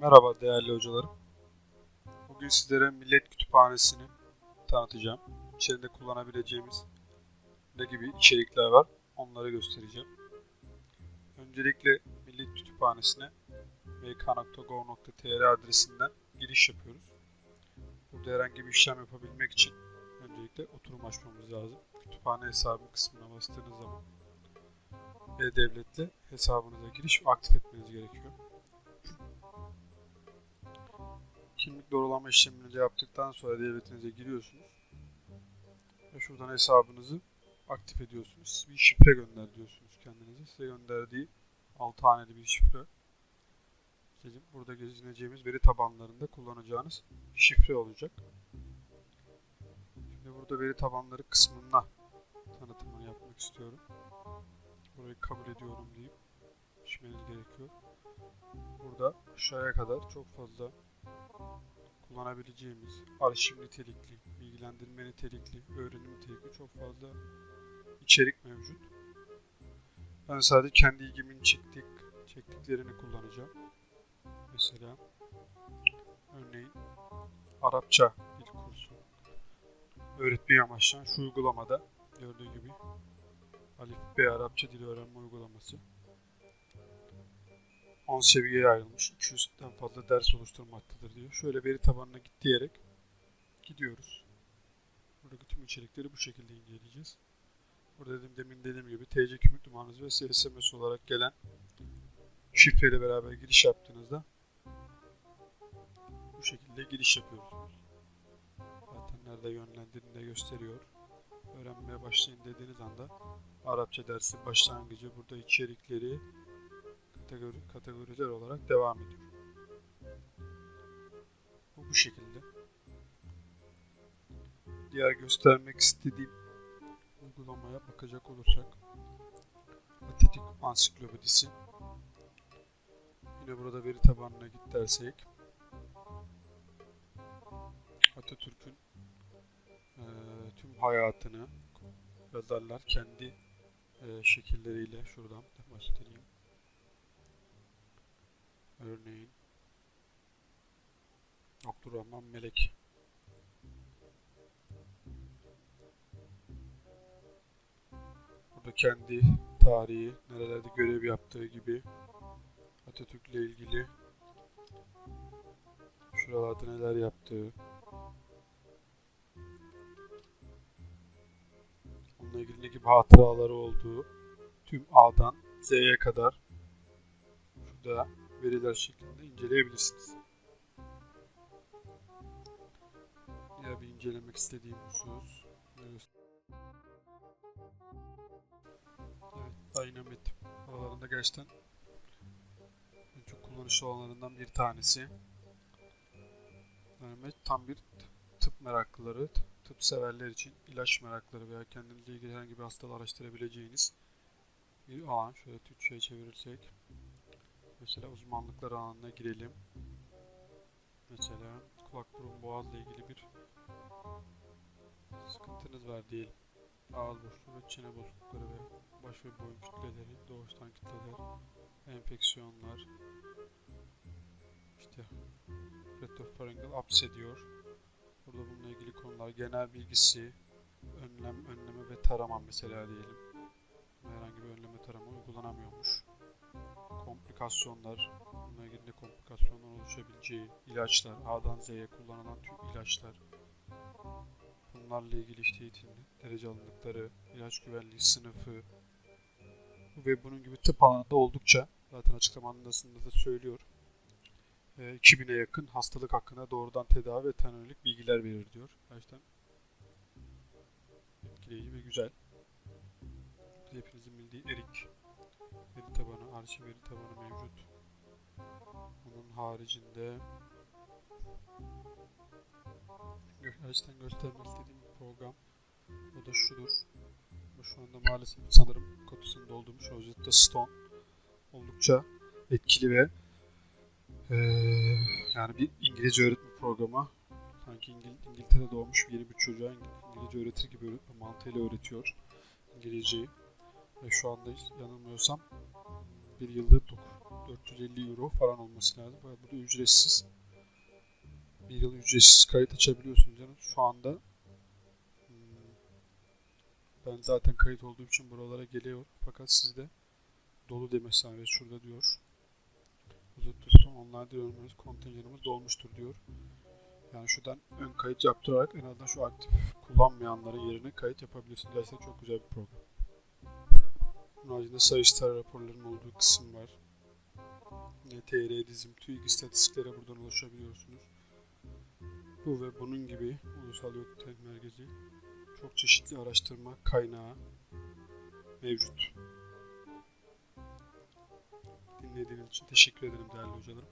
Merhaba değerli hocalarım. Bugün sizlere Millet Kütüphanesi'ni tanıtacağım. İçerinde kullanabileceğimiz ne gibi içerikler var onları göstereceğim. Öncelikle Millet Kütüphanesi'ne mk.gov.tr adresinden giriş yapıyoruz. Burada herhangi bir işlem yapabilmek için öncelikle oturum açmamız lazım. Kütüphane hesabı kısmına bastığınız zaman E-Devlet'le hesabınıza giriş ve aktif etmeniz gerekiyor. kimlik doğrulama işlemini de yaptıktan sonra devletinize giriyorsunuz. Ve şuradan hesabınızı aktif ediyorsunuz. Bir şifre gönder diyorsunuz kendinize. Size gönderdiği 6 haneli bir şifre. Sizin burada gezineceğimiz veri tabanlarında kullanacağınız şifre olacak. Burada veri tabanları kısmına tanıtımını yapmak istiyorum. Burayı kabul ediyorum deyip geçmeniz gerekiyor. Burada aşağıya kadar çok fazla kullanabileceğimiz arşiv nitelikli, bilgilendirme nitelikli, öğrenim nitelikli çok fazla içerik mevcut. Ben sadece kendi ilgimin çektik, çektiklerini kullanacağım. Mesela örneğin Arapça öğretmeyi amaçlayan şu uygulamada gördüğü gibi Alif B Arapça dil öğrenme uygulaması 10 seviyeye ayrılmış. 200'den fazla ders oluşturmaktadır diyor. Şöyle veri tabanına git diyerek gidiyoruz. Buradaki tüm içerikleri bu şekilde inceleyeceğiz. Burada dedim, demin dediğim gibi TC kimlik numaranız ve SMS olarak gelen şifreyle beraber giriş yaptığınızda bu şekilde giriş yapıyorsunuz. Nerede yönlendirdiğini de gösteriyor. Öğrenmeye başlayın dediğiniz anda Arapça dersi başlangıcı burada içerikleri kategori, kategoriler olarak devam ediyor. Bu bu şekilde. Diğer göstermek istediğim uygulamaya bakacak olursak Atatürk Ansiklopedisi Yine burada veri tabanına git dersek Atatürk'ün e, tüm hayatını yazarlar kendi e, şekilleriyle şuradan göstereyim. Örneğin Abdurrahman Melek Burada kendi tarihi, nerelerde görev yaptığı gibi Atatürk'le ilgili şuralarda neler yaptığı onunla ilgili ne gibi hatıraları olduğu tüm A'dan Z'ye kadar şurada veriler şeklinde inceleyebilirsiniz. Ya bir incelemek istediğim husus. Evet, Dynamit aralarında gerçekten en çok kullanışlı olanlarından bir tanesi. Dynamit tam bir tıp meraklıları, tıp severler için ilaç merakları veya kendinizle ilgili herhangi bir hastalığı araştırabileceğiniz bir alan. Şöyle Türkçe'ye çevirirsek. Mesela uzmanlıklar alanına girelim. Mesela kulak burun boğazla ilgili bir sıkıntınız var diyelim. Ağız boşluğu ve çene bozuklukları ve baş ve boyun kütleleri, doğuştan kütleler, enfeksiyonlar, işte retropharyngeal apse diyor. Burada bununla ilgili konular, genel bilgisi, önlem, önleme ve tarama mesela diyelim. Herhangi bir önleme tarama uygulanamıyormuş komplikasyonlar, bununla ilgili komplikasyonlar oluşabileceği ilaçlar, A'dan Z'ye kullanılan tüm ilaçlar, bunlarla ilgili işte eğitim, derece alındıkları, ilaç güvenliği sınıfı ve bunun gibi tıp alanında oldukça zaten açıklamanın da söylüyor. 2000'e yakın hastalık hakkında doğrudan tedavi ve tanıylık bilgiler verir diyor. Gerçekten etkileyici ve güzel. Hepinizin bildiği Erik veri tabanı, arşiv veri tabanı mevcut. Bunun haricinde gerçekten göstermek istediğim bir program. O da şudur. Bu şu anda maalesef sanırım kutusunu doldurmuş. Rosetta Stone. Oldukça etkili ve ee, yani bir İngilizce öğretme programı. Sanki İngil İngiltere'de doğmuş yeni bir çocuğa İngilizce öğretir gibi öğretme mantığıyla öğretiyor İngilizceyi. Ve şu anda yanılmıyorsam bir yıllık 450 euro falan olması lazım. Ve bu da ücretsiz. Bir yıl ücretsiz kayıt açabiliyorsunuz canım. Şu anda hmm, ben zaten kayıt olduğum için buralara geliyor. Fakat sizde dolu demesi evet şurada diyor. Uzatırsa onlar diyoruz kontenjanımız dolmuştur diyor. Yani şuradan ön kayıt yaptırarak en azından şu aktif kullanmayanların yerine kayıt yapabilirsiniz. Gerçekten çok güzel bir program. Bunun haricinde Sayıştay raporlarının olduğu kısım var. Yine TR dizim, TÜİK istatistiklere buradan ulaşabiliyorsunuz. Bu ve bunun gibi Ulusal Yok Merkezi çok çeşitli araştırma kaynağı mevcut. Dinlediğiniz için teşekkür ederim değerli hocalarım.